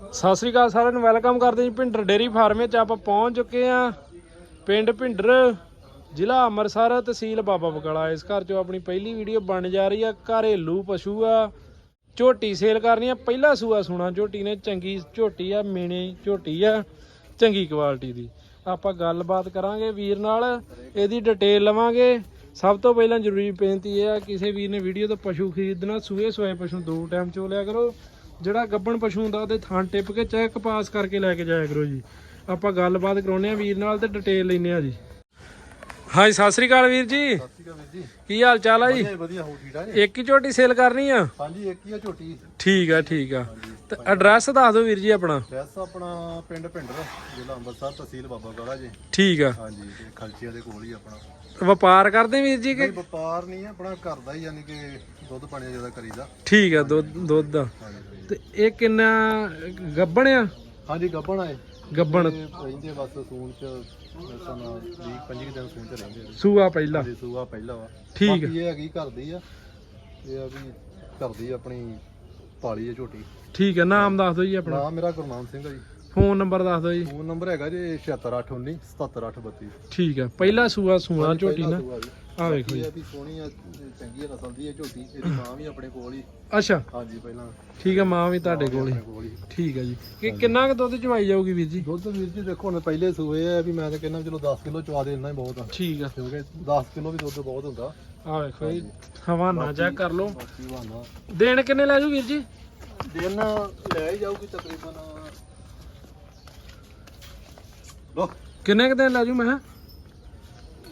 ਸਤਿ ਸ੍ਰੀ ਅਕਾਲ ਸਾਰਿਆਂ ਨੂੰ ਵੈਲਕਮ ਕਰਦੇ ਜੀ ਭਿੰਡਰ ਡੇਰੀ ਫਾਰਮ ਵਿੱਚ। ਆਪਾਂ ਪਹੁੰਚ ਚੁੱਕੇ ਆ ਪਿੰਡ ਭਿੰਡਰ, ਜ਼ਿਲ੍ਹਾ ਅੰਮ੍ਰਿਤਸਰ, ਤਹਿਸੀਲ ਬਾਬਾ ਬਕਾਲਾ ਇਸ ਘਰ ਚੋਂ ਆਪਣੀ ਪਹਿਲੀ ਵੀਡੀਓ ਬਣ ਜਾ ਰਹੀ ਆ, ਘਰੇਲੂ ਪਸ਼ੂ ਆ। ਝੋਟੀ ਸੇਲ ਕਰਨੀ ਆ, ਪਹਿਲਾ ਸੂਆ ਸੁਣਾ। ਝੋਟੀ ਨੇ ਚੰਗੀ ਝੋਟੀ ਆ, ਮੀਣੀ ਝੋਟੀ ਆ, ਚੰਗੀ ਕੁਆਲਿਟੀ ਦੀ। ਆਪਾਂ ਗੱਲਬਾਤ ਕਰਾਂਗੇ ਵੀਰ ਨਾਲ, ਇਹਦੀ ਡਿਟੇਲ ਲਵਾਂਗੇ। ਸਭ ਤੋਂ ਪਹਿਲਾਂ ਜ਼ਰੂਰੀ ਬੇਨਤੀ ਇਹ ਆ, ਕਿਸੇ ਵੀਰ ਨੇ ਵੀਡੀਓ ਤੋਂ ਪਸ਼ੂ ਖਰੀਦਣਾ ਸੂਏ ਸੋਏ ਪਸ਼ੂ ਦੋ ਟਾਈਮ ਚੋ ਲਿਆ ਕਰੋ। ਜਿਹੜਾ ਗੱਬਣ ਪਸ਼ੂ ਹੁੰਦਾ ਉਹਦੇ ਥਾਂ ਟਿਪ ਕੇ ਚੈੱਕ ਪਾਸ ਕਰਕੇ ਲੈ ਕੇ ਜਾਇਆ ਕਰੋ ਜੀ। ਆਪਾਂ ਗੱਲਬਾਤ ਕਰਾਉਨੇ ਆ ਵੀਰ ਨਾਲ ਤੇ ਡਿਟੇਲ ਲੈਨੇ ਆ ਜੀ। ਹਾਂਜੀ ਸਤਿ ਸ੍ਰੀ ਅਕਾਲ ਵੀਰ ਜੀ। ਸਤਿ ਸ਼੍ਰੀ ਅਕਾਲ ਵੀਰ ਜੀ। ਕੀ ਹਾਲ ਚਾਲ ਆ ਜੀ? ਵਧੀਆ ਵਧੀਆ ਹੋ ਠੀਕ ਠਾਕ? ਜੀ ਇੱਕ ਹੀ ਝੋਟੀ ਸੇਲ ਕਰਨੀ ਆ? ਹਾਂਜੀ ਇੱਕ ਹੀ ਆ ਝੋਟੀ। ਠੀਕ ਆ ਠੀਕ ਆ। ਤੇ ਐਡਰੈਸ ਦੱਸ ਦਿਓ ਵੀਰ ਜੀ ਆਪਣਾ। ਡਰੈਸ ਆਪਣਾ ਪਿੰਡ ਭਿੰਡਰ ਜ਼ਿਲ੍ਹਾ ਅੰਮ੍ਰਿਤਸਰ ਤਹਿਸੀਲ ਬਾਬਾ ਗੜਾ ਜੀ। ਠੀਕ ਆ। ਹਾਂਜੀ ਤੇ ਖਲਚੀਆਂ ਦੇ ਕੋਲ ਹੀ ਆਪਣਾ। ਵਪਾਰ ਕਰਦੇ ਵੀਰ ਜੀ ਕਿ? ਨਹੀਂ ਵਪਾਰ ਨਹੀਂ ਆ, ਆਪਣਾ ਘਰ ਦਾ ਹੀ ਯਾਨੀ ਕਿ ਦੁੱਧ ਪਾਣੀ ਜ਼ਿਆਦਾ ਕਰੀਦਾ। ਠੀਕ ਆ ਦੁੱਧ ਦੁੱਧ ਦਾ। ਹਾਂਜੀ। ਹਾਂਜੀ। ਤੇ ਇਹ ਕਿੰਨਾ ਗੱਬਣ ਆ? ਹਾਂਜੀ ਗੱਬਣ ਆਏ ਗੱਬਣ। ਤੇ ਰਹਿੰਦੇ ਬਸ ਸੂਣ ਚ 20 25 ਦਿਨ ਸੂਣ ਚ ਰਹਿੰਦੇ ਆ। ਸੂਆ ਪਹਿਲਾ। ਸੂਆ ਪਹਿਲਾ ਵਾ। ਠੀਕ ਆ। ਬਾਕੀ ਇਹ ਹੈਗੀ ਘਰ ਦੀ ਆ। ਇਹ ਆ ਵੀ ਘਰ ਦੀ ਆਪਣੀ ਪਾਲੀ ਆ ਝੋਟੀ। ਠੀਕ ਆ ਨਾਮ ਦੱਸ ਦਿਓ ਜੀ ਆਪਣਾ। ਨਾਮ ਮੇਰਾ ਗੁਰਨਾਮ ਸਿੰਘ ਆ ਜੀ। ਫੋਨ ਨੰਬਰ ਦੱਸ ਦਿਓ ਜੀ। ਫੋਨ ਨੰਬਰ ਹੈਗਾ ਜੀ 76819 77832 ਠੀਕ ਆ ਪਹਿਲਾ ਸੂਆ ਸੂਆ ਝੋਟੀ ਨਾ। ਆ ਵੇਖੋ ਜੀ। ਇਹ ਵੀ ਸੋਹਣੀ ਆ ਚੰਗੀ ਆ ਨਸਲ ਦੀ ਹੈ ਝੋਟੀ। ਇਹਦੀ ਮਾਂ ਵੀ ਆਪਣੇ ਕੋਲ ਹੀ। ਅੱਛਾ। ਹਾਂਜੀ ਪਹਿਲਾਂ। ਠੀਕ ਆ ਮਾਂ ਵੀ ਤੁਹਾਡੇ ਕੋਲ ਹੀ। ਕੋਲ ਹੀ। ਠੀਕ ਆ ਜੀ। ਕਿ ਕਿੰਨਾ ਕੁ ਦੁੱਧ ਚਵਾਈ ਜਾਊਗੀ ਵੀਰ ਜੀ? ਦੁੱਧ ਵੀਰ ਜੀ ਦੇਖੋ ਹੁਣ ਪਹਿਲੇ ਸੂਏ ਆ ਵੀ ਮੈਂ ਤਾਂ ਕਹਿੰਦਾ ਚਲੋ 10 ਕਿਲੋ ਚਵਾ ਦੇ ਇੰਨਾ ਹੀ ਬਹੁਤ ਆ। ਠੀਕ ਆ। ਕਿਉਂਕਿ 10 ਕਿਲੋ ਵੀ ਦੁੱਧ ਬਹੁਤ ਹੁੰਦਾ। ਆ ਵੇਖੋ ਜੀ ਹਵਾਨਾ ਚੈੱਕ ਕਰ ਲਓ। ਬਾਕੀ ਬਹਾਨਾ ਦੇਣ ਕਿੰਨੇ ਲੈ ਜੂ ਵੀਰ ਜੀ? ਦਿਨ ਲੈ ਹੀ ਜਾਊਗੀ ਤਕਰੀਬਨ। ਲੋ ਕਿੰਨੇ ਕੁ ਦਿਨ ਲੈ ਜੂ ਮੈਂ ਕਿਹਾ?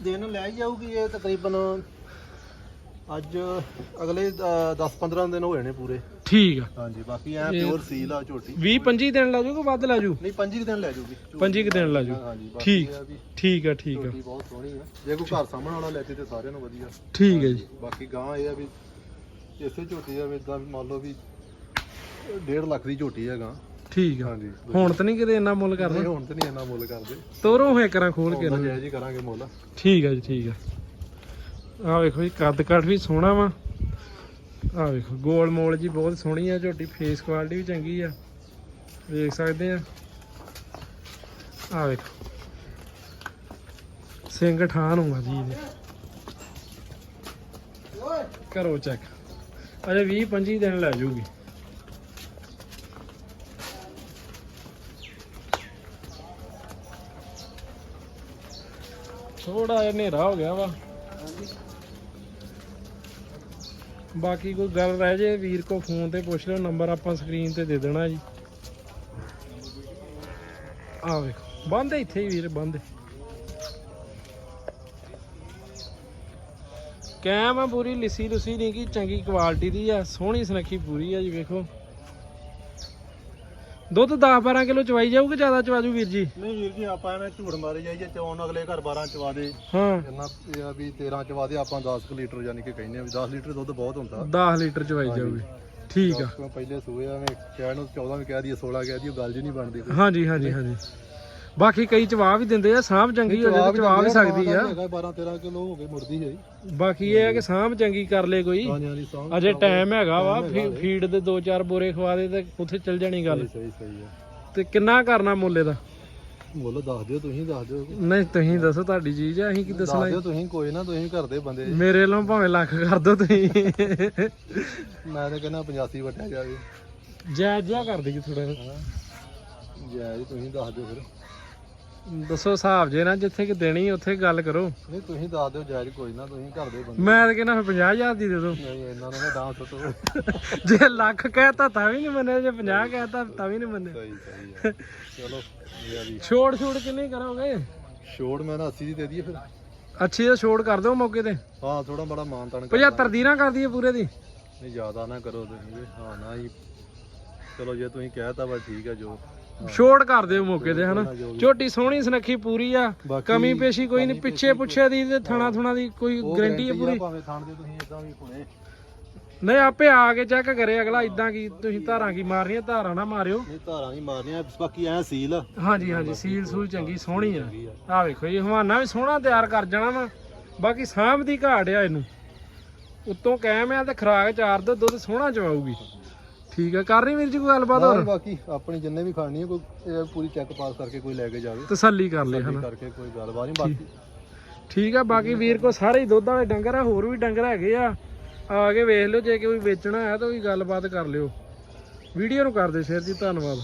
ਦਿਨ ਲੈ ਹੀ ਜਾਊਗੀ ਇਹ ਤਕਰੀਬਨ ਅੱਜ ਅਗਲੇ 10-15 ਦਿਨ ਹੋਏ ਨੇ ਪੂਰੇ। ਠੀਕ ਆ। ਹਾਂਜੀ ਬਾਕੀ ਐ ਪਿਓਰ ਸੀਲ ਆ ਝੋਟੀ। 20 25 ਦਿਨ ਲੈ ਜੂ ਕਿ ਵੱਧ ਲੈ ਜੂ ਨਹੀਂ 25 ਦਿਨ ਲੈ ਜਾਊਗੀ 25 ਕੁ ਦਿਨ ਲੈ ਜੂ ਹਾਂਜੀ ਬਾਕੀ ਠੀਕ ਇਹ ਆ ਵੀ ਠੀਕ ਆ ਠੀਕ ਆ। ਝੋਟੀ ਬਹੁਤ ਸੋਹਣੀ ਆ। ਜੇ ਕੋਈ ਘਰ ਸਾਹਮਣੇ ਵਾਲਾ ਲੈਤੇ ਤੇ ਸਾਰਿਆਂ ਨੂੰ ਵਧੀਆ। ਠੀਕ ਹੈ ਜੀ। ਬਾਕੀ ਗਾਂ ਇਹ ਆ ਵੀ ਇਸੇ ਝੋਟੀ ਆ ਵੀ ਇਦਾਂ ਮੰਨ ਲਓ ਵੀ 1.5 ਲੱਖ ਦੀ ਝੋਟੀ ਆ ਗਾਂ। ਠੀਕ ਆ। ਹਾਂਜੀ ਹੁਣ ਤਾਂ ਨਹੀਂ ਕਿਤੇ ਇੰਨਾ ਮੁੱਲ ਨਹੀਂ ਕਰਨਾ ਹੁਣ ਤੇ ਨਹੀਂ ਇੰਨਾ ਮੁੱਲ ਕਰਦੇ। ਤੋਰੋ ਹੋਏ ਕਰਾਂ ਖੋਲ ਕੇ ਉਹਨਾਂ ਨਾ। ਜਾਇਜ਼ ਹੀ ਕਰਾਂਗੇ ਮੁੱਲ। ਠੀਕ ਆ ਜੀ ਠੀਕ ਆ। ਆ ਵੇਖੋ ਜੀ ਕੱਦ ਕੱਟ ਵੀ ਸੋਹਣਾ ਵਾ। ਆ ਵੇਖੋ, ਗੋਲ ਮੋਲ ਜੀ ਬਹੁਤ ਸੋਹਣੀ ਆ, ਝੋਟੀ। ਫੇਸ ਕੁਆਲਿਟੀ ਵੀ ਚੰਗੀ ਆ। ਵੇਖ ਸਕਦੇ ਆ। ਆ ਵੇਖੋ। ਸਿੰਘ ਠਾਨ ਹੋਗਾ ਜੀ ਇਹਦੇ। ਕਰੋ ਚੈੱਕ ਅਜੇ 20 25 ਦਿਨ ਲੈ ਜਾਊਗੀ ਥੋੜਾ ਜਿਹਾ ਹਨੇਰਾ ਹੋ ਗਿਆ ਵਾ। ਬਾਕੀ ਕੋਈ ਗੱਲ ਰਹਿ ਜੇ, ਵੀਰ ਕੋ ਫੋਨ ਤੇ ਪੁੱਛ ਲਿਓ, ਨੰਬਰ ਆਪਾਂ ਸਕਰੀਨ ਤੇ ਦੇ ਦੇਣਾ ਜੀ। ਆ ਵੇਖੋ, ਬੰਦ ਇੱਥੇ ਹੀ ਵੀਰ, ਬੰਦ ਕੈਮ ਆ ਪੂਰੀ, ਲਿੱਸੀ ਲੁੱਸੀ ਨਹੀਂ ਕੀ, ਚੰਗੀ ਕੁਆਲਿਟੀ ਦੀ ਆ, ਸੋਹਣੀ ਸੁਨੱਖੀ ਪੂਰੀ ਆ ਜੀ, ਵੇਖੋ। ਦੁੱਧ 10 12 ਕਿਲੋ ਚਵਾਈ ਜਾਊਗਾ ਜ਼ਿਆਦਾ ਚਵਾਜੂ ਵੀਰ ਜੀ? ਨਹੀਂ ਵੀਰ ਜੀ ਆਪਾਂ ਐਵੇਂ ਝੂੜ ਮਾਰੇ ਜਾਈਏ ਚੌਣ ਅਗਲੇ ਘਰ 12 ਚਵਾ ਦੇ। ਹਾਂ। ਇੰਨਾ ਇਹ ਆ ਵੀ 13 ਚਵਾ ਦੇ ਆਪਾਂ 10 ਕੁ ਲੀਟਰ ਯਾਨੀ ਕਿ ਕਹਿੰਦੇ ਆ ਵੀ 10 ਲੀਟਰ ਦੁੱਧ ਬਹੁਤ ਹੁੰਦਾ। 10 ਲੀਟਰ ਚਵਾਈ ਜਾਊਗੀ। ਠੀਕ ਆ। ਪਹਿਲੇ ਸੂਏ ਐਵੇਂ ਕਹਿਣ ਨੂੰ 14 ਵੀ ਕਹਿ ਦਈਏ 16 ਕਹਿ ਦਈਏ ਗੱਲ ਜੀ ਨਹੀਂ ਬਣਦੀ ਹਾਂਜੀ ਹਾਂਜੀ ਹਾਂਜੀ। ਬਾਕੀ ਕਈ ਚਵਾ ਵੀ ਦਿੰਦੇ ਆ ਸਾਂਭ ਚੰਗੀ ਹੋ ਜਾਏ ਚਵਾ ਵੀ ਸਕਦੀ ਆ। 12 13 ਕਿਲੋ ਹੋ ਗਏ ਮੁਰਦੀ ਹੈ ਬਾਕੀ ਇਹ ਹੈ ਕਿ ਸਾਂਭ ਚੰਗੀ ਕਰ ਲੇ ਕੋਈ। ਅਜੇ ਟਾਈਮ ਹੈਗਾ ਵਾ ਫੀਡ ਦੇ ਦੋ ਚਾਰ ਬੋਰੇ ਖਵਾ ਦੇ ਤੇ ਉੱਥੇ ਚੱਲ ਜਾਣੀ ਗੱਲ। ਸਹੀ ਸਹੀ ਹੈ ਤੇ ਕਿੰਨਾ ਕਰਨਾ ਮੁੱਲੇ ਦਾ? ਬੋਲੋ ਦੱਸ ਦਿਓ ਤੁਸੀਂ ਦੱਸ ਦਿਓ। ਨਹੀਂ ਤੁਸੀਂ ਦੱਸੋ ਤੁਹਾਡੀ ਚੀਜ਼ ਆ ਅਸੀਂ ਕੀ ਦੱਸ ਦੱਸਣਾ ਦਿਓ ਤੁਸੀਂ ਕੋਈ ਨਾ ਤੁਸੀਂ ਘਰ ਦੇ ਬੰਦੇ ਜੀ। ਮੇਰੇ ਵੱਲੋਂ ਭਾਵੇਂ ਲੱਖ ਕਰ ਦੋ ਤੁਸੀਂ। ਮੈਂ ਤਾਂ ਕਹਿੰਦਾ 85 ਵਟਿਆ ਜਾਵੇ। ਜਾਇਜ਼ ਜਿਹਾ ਕਰ ਦੇਗੀ ਥੋੜਾ ਜਾਇਜ਼ ਤੁਸੀਂ ਦੱਸ ਦਿਓ ਫਿਰ। ਦੱਸੋ ਹਿਸਾਬ ਜੇ ਨਾ ਜਿੱਥੇ ਕਿ ਦੇਣੀ ਉੱਥੇ ਗੱਲ ਕਰੋ। ਨਹੀਂ ਤੁਸੀਂ ਦੱਸ ਦਿਓ ਜਾਇਜ਼ ਕੋਈ ਨਾ ਤੁਸੀਂ ਘਰ ਦੇ ਬੰਦੇ। ਮੈਂ ਤਾਂ ਕਹਿੰਦਾ ਫਿਰ 50000 ਦੀ ਦੇ ਦੋ ਨਹੀਂ ਇਹਨਾਂ ਨੂੰ ਨਾ ਡਾਂਸ ਸੁੱਟੋ ਜੇ ਲੱਖ ਕਹਿਤਾ ਤਾਂ ਵੀ ਨਹੀਂ ਮੰਨਿਆ ਜੇ 50 ਕਹਿਤਾ ਤਾਂ ਵੀ ਨਹੀਂ ਮੰਨਿਆ। ਸਹੀ ਸਹੀ ਹੈ ਚਲੋ ਇਹ ਆ ਵੀ। ਛੋੜ ਛੋੜ ਕਿੰਨੀ ਕਰੋਗੇ? ਛੋੜ ਮੈਂ ਨਾ 80 ਦੀ ਦੇ ਦਈਏ ਫਿਰ। ਅੱਛੀ ਦਾ ਛੋੜ ਕਰ ਦਿਓ ਮੌਕੇ ਤੇ। ਹਾਂ ਥੋੜਾ ਬੜਾ ਮਾਨ ਤਾਨ 75 ਦੀ ਨਾ ਕਰ ਦਈਏ ਪੂਰੇ ਦੀ। ਨਹੀਂ ਜ਼ਿਆਦਾ ਨਾ ਕਰੋ ਤੁਸੀਂ। ਹਾਂ ਨਾ ਹੀ। ਚਲੋ ਜੇ ਤੁਸੀਂ ਕਹਿਤਾ ਵਾ ਠੀਕ ਹੈ ਜੋ। ਛੋੜ ਕਰ ਦਿਓ ਮੌਕੇ ਤੇ ਹਨਾ। ਝੋਟੀ ਸੋਹਣੀ ਸੁਨੱਖੀ ਪੂਰੀ ਆ ਕਮੀ ਪੇਸ਼ੀ ਕੋਈ ਨਹੀਂ ਪਿੱਛੇ ਪੁੱਛੇ ਦੀ ਤੇ ਥਣਾ ਥੁਣਾ ਦੀ ਕੋਈ ਗਾਰੰਟੀ ਹੈ ਪੂਰੀ? ਭਾਵੇਂ ਥਾਣ ਦੇ ਤੁਸੀਂ ਇਦਾਂ ਵੀ ਹੁਣੇ। ਨਹੀਂ ਆਪੇ ਆ ਕੇ ਚੈੱਕ ਕਰੇ ਅਗਲਾ ਇਦਾਂ ਕੀ ਤੁਸੀਂ ਧਾਰਾਂ ਕੀ ਮਾਰਨੀਆਂ ਧਾਰਾਂ ਨਾ ਮਾਰਿਓ। ਨਹੀਂ ਧਾਰਾਂ ਨਹੀਂ ਮਾਰਨੀਆਂ ਬਾਕੀ ਐ ਸੀਲ। ਹਾਂਜੀ ਹਾਂਜੀ ਸੀਲ ਸੂਲ ਚੰਗੀ ਸੋਹਣੀ ਆ। ਆ। ਵੇਖੋ ਜੀ ਹਵਾਨਾ ਵੀ ਸੋਹਣਾ ਤਿਆਰ ਕਰ ਜਾਣਾ ਵਾ। ਬਾਕੀ ਸਾਂਭ ਦੀ ਘਾਟ ਆ ਇਹਨੂੰ। ਉੱਤੋਂ ਕਾਇਮ ਆ ਤੇ ਖਰਾਕ ਚਾਰ ਦੋ ਦੁੱਧ ਸੋਹਣਾ ਚਵਾਊਗੀ। ਠੀਕ ਆ। ਕਰ ਰਹੀ ਵੀਰ ਜੀ ਕੋਈ ਗੱਲਬਾਤ ਹੋਰ? ਬਾਕੀ ਆਪਣੀ ਜਿੰਨੇ ਵੀ ਖਾਣੀ ਹੈ ਕੋਈ ਇਹ ਪੂਰੀ ਚੈੱਕ ਪਾਸ ਕਰਕੇ ਕੋਈ ਲੈ ਕੇ ਜਾਵੇ। ਤਸੱਲੀ ਕਰ ਲੈ ਹਨਾ? ਕਰਕੇ ਕੋਈ ਗੱਲਬਾਤ ਨਹੀਂ ਬਾਕੀ ਠੀਕ। ਆ ਬਾਕੀ ਵੀਰ ਕੋ ਸਾਰੇ ਹੀ ਦੁੱਧ ਵਾਲੇ ਡੰਗਰ ਆ ਹੋਰ ਵੀ ਡੰਗਰ ਹੈਗੇ ਆ। ਆ ਕੇ ਵੇਖ ਲਿਓ ਜੇ ਕੋਈ ਵੇਚਣਾ ਹੈ ਤਾਂ ਵੀ ਗੱਲਬਾਤ ਕਰ ਲਿਓ। ਵੀਡੀਓ ਨੂੰ ਕਰ ਦਿਓ ਸ਼ੇਅਰ ਜੀ ਧੰਨਵਾਦ।